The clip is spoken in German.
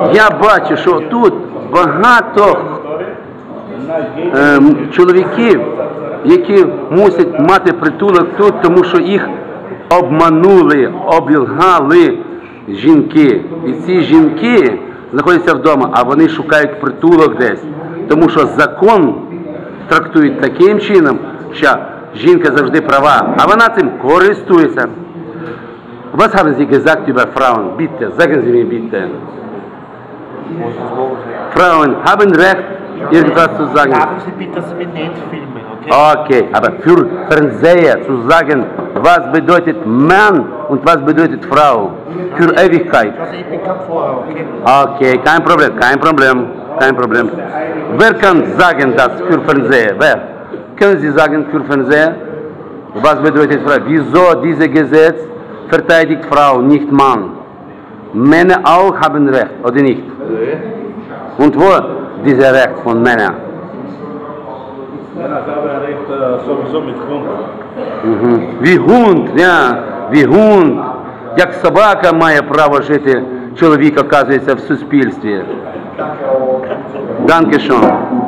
Я бачу, що тут багато ем, чоловіків, які мусять мати притулок тут, тому що їх обманули, обілгали жінки. І ці жінки знаходяться вдома, а вони шукають притулок десь. Тому що закон трактують таким чином, що жінка завжди права, а вона цим користується. Was haben Sie gesagt über Frauen? Bitte. Frauen haben Recht, irgendwas zu sagen. Sagen Sie bitte, Sie mich nicht filmen, okay? Okay, aber für Fernseher zu sagen, was bedeutet Mann und was bedeutet Frau für Ewigkeit. Also? Okay, kein Problem, kein Problem, kein Problem. Wer kann sagen das für Fernseher? Wer? Können Sie sagen für Fernseher? Was bedeutet Frau? Wieso dieses Gesetz verteidigt Frau, nicht Mann? Männer auch haben Recht, oder nicht? Und wo dieses Recht von Männern? Männer haben Recht äh, sowieso mit Hund. Мгм. Wie Hund, ja, wie Hund. Як собака має право жити, чоловік оказується в суспільстві. Danke schon.